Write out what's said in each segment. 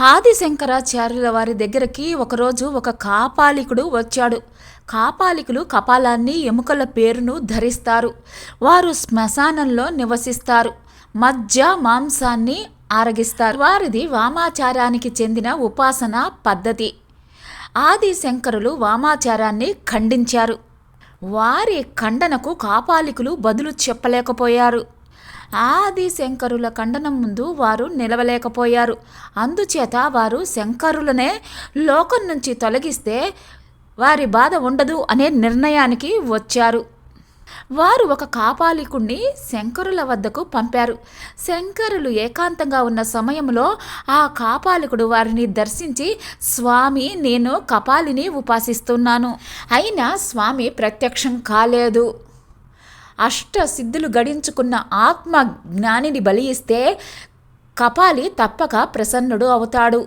ఆదిశంకరాచార్యుల వారి దగ్గరికి ఒకరోజు ఒక కాపాలికుడు వచ్చాడు. కాపాలికులు కపాలాన్ని ఎముకల పేరును ధరిస్తారు. వారు శ్మశానంలో నివసిస్తారు. మధ్య మాంసాన్ని ఆరగిస్తారు. వారిది వామాచారానికి చెందిన ఉపాసన పద్ధతి. ఆది శంకరులు వామాచారాన్ని ఖండించారు. వారి ఖండనకు కాపాలికులు బదులు చెప్పలేకపోయారు. ఆది శంకరుల ఖండనం ముందు వారు నిలవలేకపోయారు. అందుచేత వారు శంకరులనే లోకం నుంచి తొలగిస్తే వారి బాధ ఉండదు అనే నిర్ణయానికి వచ్చారు. వారు ఒక కాపాలికుణ్ణి శంకరుల వద్దకు పంపారు. శంకరులు ఏకాంతంగా ఉన్న సమయంలో ఆ కాపాలికుడు వారిని దర్శించి స్వామి నేను కపాలిని ఉపాసిస్తున్నాను. అయినా స్వామి ప్రత్యక్షం కాలేదు. అష్ట సిద్ధులు గడించుకున్న ఆత్మ జ్ఞానిని బలి ఇస్తే కపాలి తప్పక ప్రసన్నుడు అవుతాడు.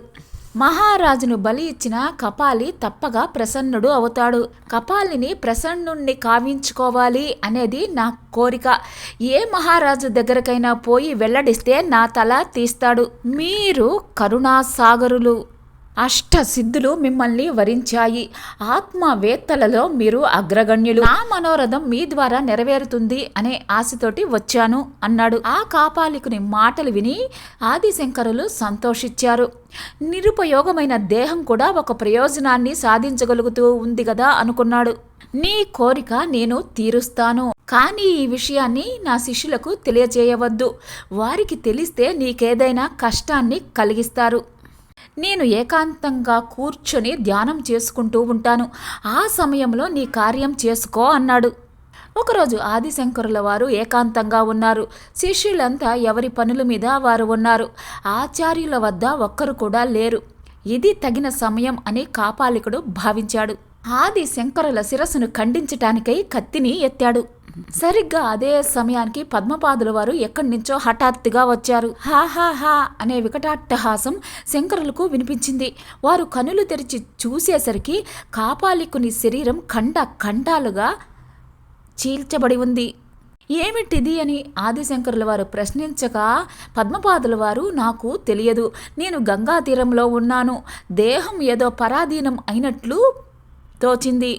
మహారాజును బలి ఇచ్చిన కపాలి తప్పగా ప్రసన్నుడు అవుతాడు. కపాలిని ప్రసన్నుణ్ణి కావించుకోవాలి అనేది నా కోరిక. ఏ మహారాజు దగ్గరకైనా పోయి వెల్లడిస్తే నా తల తీస్తాడు. మీరు కరుణాసాగరులు. అష్ట సిద్ధులు మిమ్మల్ని వరించాయి. ఆత్మవేత్తలలో మీరు అగ్రగణ్యులు. నా మనోరథం మీ ద్వారా నెరవేరుతుంది అనే ఆశతోటి వచ్చాను అన్నాడు. ఆ కాపాలికుని మాటలు విని ఆదిశంకరులు సంతోషించారు. నిరుపయోగమైన దేహం కూడా ఒక ప్రయోజనాన్ని సాధించగలుగుతూ ఉంది కదా అనుకున్నాడు. నీ కోరిక నేను తీరుస్తాను. కానీ ఈ విషయాన్ని నా శిష్యులకు తెలియజేయవద్దు. వారికి తెలిస్తే నీకేదైనా కష్టాన్ని కలిగిస్తారు. నేను ఏకాంతంగా కూర్చొని ధ్యానం చేసుకుంటూ ఉంటాను. ఆ సమయంలో నీ కార్యం చేసుకో అన్నాడు. ఒకరోజు ఆదిశంకరుల వారు ఏకాంతంగా ఉన్నారు. శిష్యులంతా ఎవరి పనుల మీద వారు ఉన్నారు. ఆచార్యుల వద్ద ఒక్కరు కూడా లేరు. ఇది తగిన సమయం అని కాపాలికుడు భావించాడు. ఆది శంకరుల శిరస్సును ఖండించటానికై కత్తిని ఎత్తాడు. సరిగ్గా అదే సమయానికి పద్మపాదుల వారు ఎక్కడి నుంచో హఠాత్తుగా వచ్చారు. హా హా హా అనే వికటాట్టహాసం శంకరులకు వినిపించింది. వారు కనులు తెరిచి చూసేసరికి కాపాలికుని శరీరం ఖండ ఖండాలుగా చీల్చబడి ఉంది. ఏమిటిది అని ఆదిశంకరుల వారు ప్రశ్నించగా పద్మపాదుల వారు నాకు తెలియదు. నేను గంగా తీరంలో ఉన్నాను. దేహం ఏదో పరాధీనం అయినట్లు తోచింది.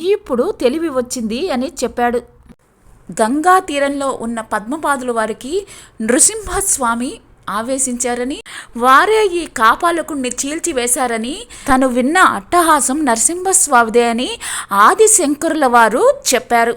ఇప్పుడు తెలివి వచ్చింది అని చెప్పాడు. గంగా తీరంలో ఉన్న పద్మపాదుల వారికి నృసింహస్వామి ఆవేశించారని వారే ఈ కాపాలకుణ్ణి చీల్చివేశారని తను విన్న అట్టహాసం నరసింహస్వామిదే అని ఆదిశంకరుల వారు చెప్పారు.